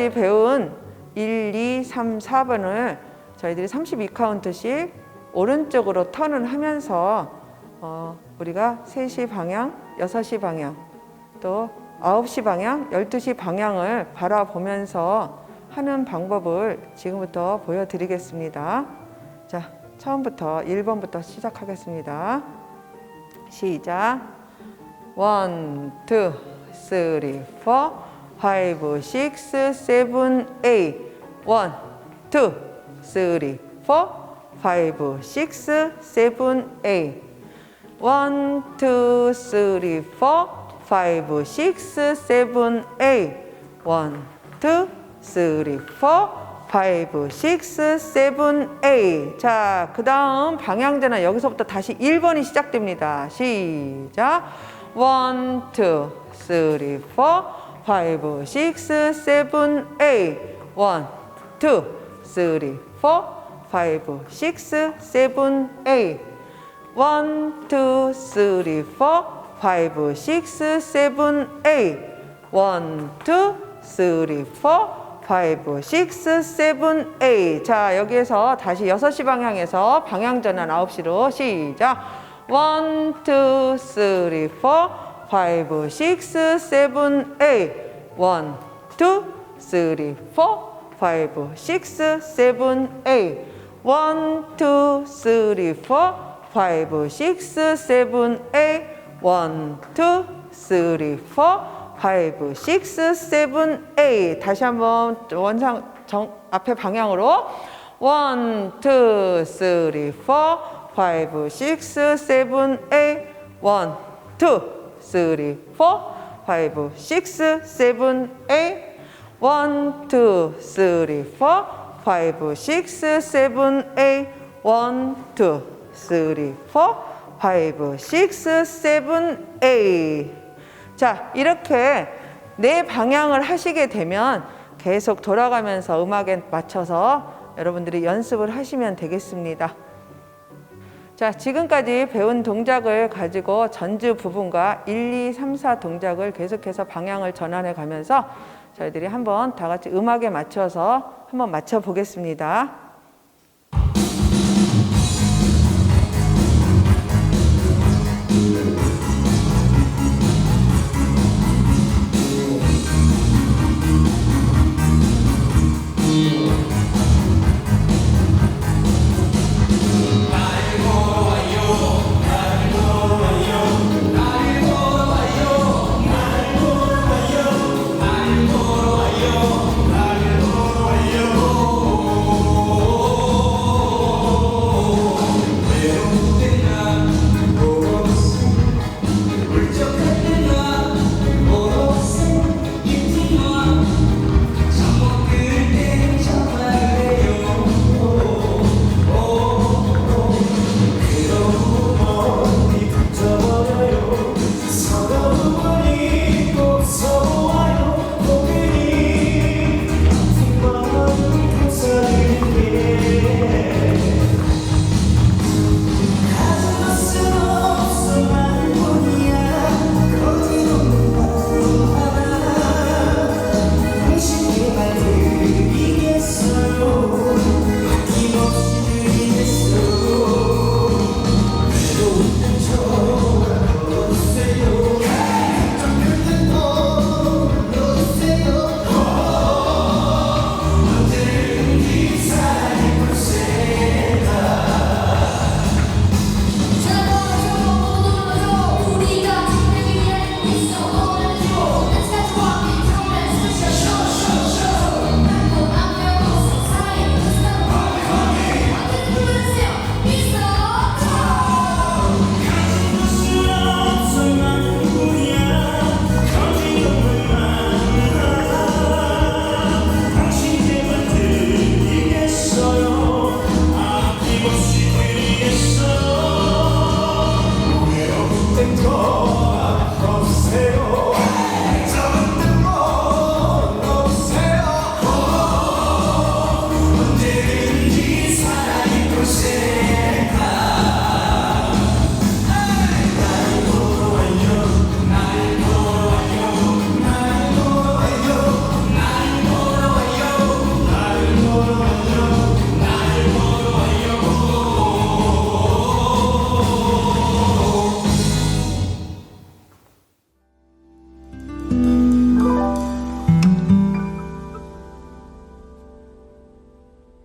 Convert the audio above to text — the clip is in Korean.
지금까지 배운 1, 2, 3, 4번을 저희들이 32카운트씩 오른쪽으로 턴을 하면서 어, 우리가 3시 방향, 6시 방향, 또 9시 방향, 12시 방향을 바라보면서 하는 방법을 지금부터 보여드리겠습니다. 자, 처음부터 1번부터 시작하겠습니다. 시작. 1, 2, 3, 4, 5, 6, 7, 8. 1, 2, 3, 4, 5, 6, 7, 8. 1, 2, 3, 4, 5, 6, 7, 8. 1, 2, 3, 4, 5, 6, 7, 8. 자, 그 다음 방향제는 여기서부터 다시 1번이 시작됩니다. 시작. 1, 2, 3, 4, 5, 6, 7, 8. 1, 2, 3, 4, 5, 6, 7, 8. 1, 2, 3, 4, 5, 6, 7, 8. 1, 2, 3, 4, 5, 6, 7, 8. 자, 여기에서 다시 6시 방향에서 방향 전환 9시로 시작. 1, 2, 3, 4, 5, 6, 7, 8. 1, 2, 3, 4, 5, 6, 7, 8. 1, 2, 3, 4, 5, 6, 7, 8. 1, 2, 3, 4, 5, 6, 7, 8. 다시 한번 원상 정 앞에 방향으로 1, 2, 3, 4, 5, 6, 7, 8. 1, 2, 3, 4, 5, 6, 7, 8. 1, 2, 3, 4, 5, 6, 7, 8. 1, 2, 3, 4, 5, 6, 7, 8. 자, 이렇게 네 방향을 하시게 되면 계속 돌아가면서 음악에 맞춰서 여러분들이 연습을 하시면 되겠습니다. 자, 지금까지 배운 동작을 가지고 전주 부분과 1, 2, 3, 4 동작을 계속해서 방향을 전환해 가면서 저희들이 한번 다 같이 음악에 맞춰서 한번 맞춰 보겠습니다.